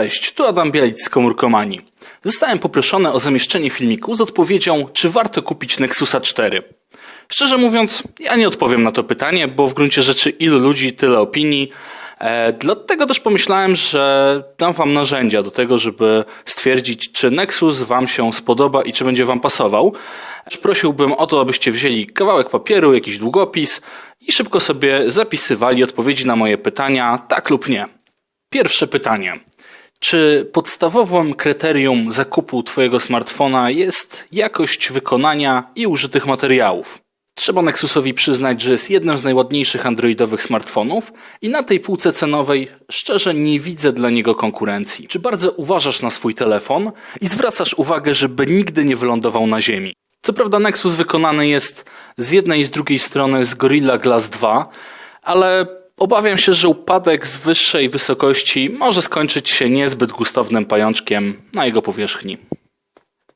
Cześć, tu Adam Bielic z Komórkomanii. Zostałem poproszony o zamieszczenie filmiku z odpowiedzią, czy warto kupić Nexusa 4. Szczerze mówiąc, ja nie odpowiem na to pytanie, bo w gruncie rzeczy ilu ludzi, tyle opinii. E, dlatego też pomyślałem, że dam wam narzędzia do tego, żeby stwierdzić, czy Nexus wam się spodoba i czy będzie wam pasował. Prosiłbym o to, abyście wzięli kawałek papieru, jakiś długopis i szybko sobie zapisywali odpowiedzi na moje pytania, tak lub nie. Pierwsze pytanie. Czy podstawowym kryterium zakupu Twojego smartfona jest jakość wykonania i użytych materiałów? Trzeba Nexusowi przyznać, że jest jednym z najładniejszych androidowych smartfonów i na tej półce cenowej szczerze nie widzę dla niego konkurencji. Czy bardzo uważasz na swój telefon i zwracasz uwagę, żeby nigdy nie wylądował na ziemi? Co prawda Nexus wykonany jest z jednej i z drugiej strony z Gorilla Glass 2, ale Obawiam się, że upadek z wyższej wysokości może skończyć się niezbyt gustownym pajączkiem na jego powierzchni.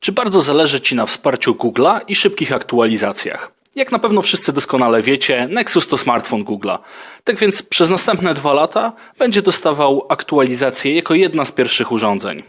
Czy bardzo zależy Ci na wsparciu Google'a i szybkich aktualizacjach? Jak na pewno wszyscy doskonale wiecie, Nexus to smartfon Google'a. Tak więc przez następne dwa lata będzie dostawał aktualizację jako jedna z pierwszych urządzeń.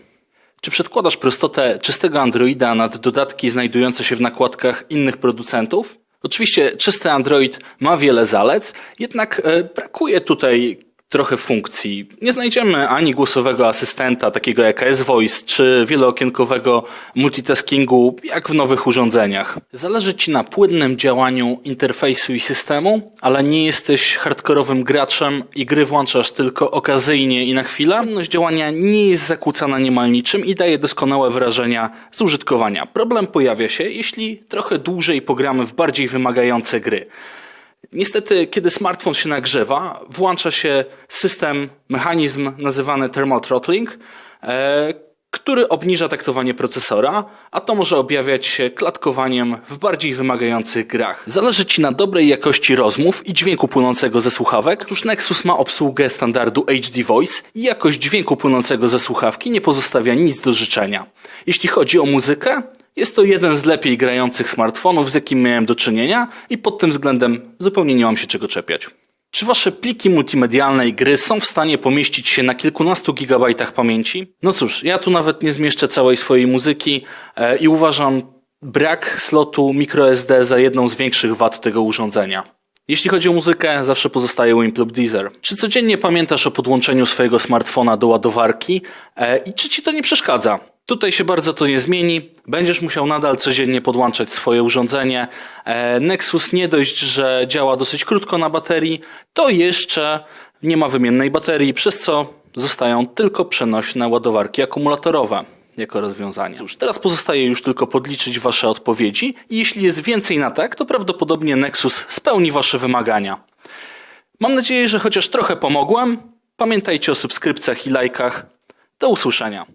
Czy przedkładasz prostotę czystego Androida nad dodatki znajdujące się w nakładkach innych producentów? Oczywiście czysty Android ma wiele zalet, jednak e, brakuje tutaj trochę funkcji. Nie znajdziemy ani głosowego asystenta, takiego jak S-Voice, czy wielookienkowego multitaskingu, jak w nowych urządzeniach. Zależy Ci na płynnym działaniu interfejsu i systemu, ale nie jesteś hardkorowym graczem i gry włączasz tylko okazyjnie i na chwilę. Płynność działania nie jest zakłócana niemal niczym i daje doskonałe wrażenia z użytkowania. Problem pojawia się, jeśli trochę dłużej pogramy w bardziej wymagające gry. Niestety, kiedy smartfon się nagrzewa, włącza się system, mechanizm nazywany thermal throttling, e, który obniża taktowanie procesora, a to może objawiać się klatkowaniem w bardziej wymagających grach. Zależy Ci na dobrej jakości rozmów i dźwięku płynącego ze słuchawek. Otóż Nexus ma obsługę standardu HD Voice i jakość dźwięku płynącego ze słuchawki nie pozostawia nic do życzenia. Jeśli chodzi o muzykę, jest to jeden z lepiej grających smartfonów, z jakim miałem do czynienia i pod tym względem zupełnie nie mam się czego czepiać. Czy wasze pliki multimedialne i gry są w stanie pomieścić się na kilkunastu gigabajtach pamięci? No cóż, ja tu nawet nie zmieszczę całej swojej muzyki e, i uważam brak slotu microSD za jedną z większych wad tego urządzenia. Jeśli chodzi o muzykę, zawsze pozostaje Wimp lub Deezer. Czy codziennie pamiętasz o podłączeniu swojego smartfona do ładowarki e, i czy ci to nie przeszkadza? Tutaj się bardzo to nie zmieni. Będziesz musiał nadal codziennie podłączać swoje urządzenie. E, Nexus nie dość, że działa dosyć krótko na baterii, to jeszcze nie ma wymiennej baterii, przez co zostają tylko przenośne ładowarki akumulatorowe jako rozwiązanie. Cóż, teraz pozostaje już tylko podliczyć Wasze odpowiedzi i jeśli jest więcej na tak, to prawdopodobnie Nexus spełni Wasze wymagania. Mam nadzieję, że chociaż trochę pomogłem. Pamiętajcie o subskrypcjach i lajkach. Do usłyszenia.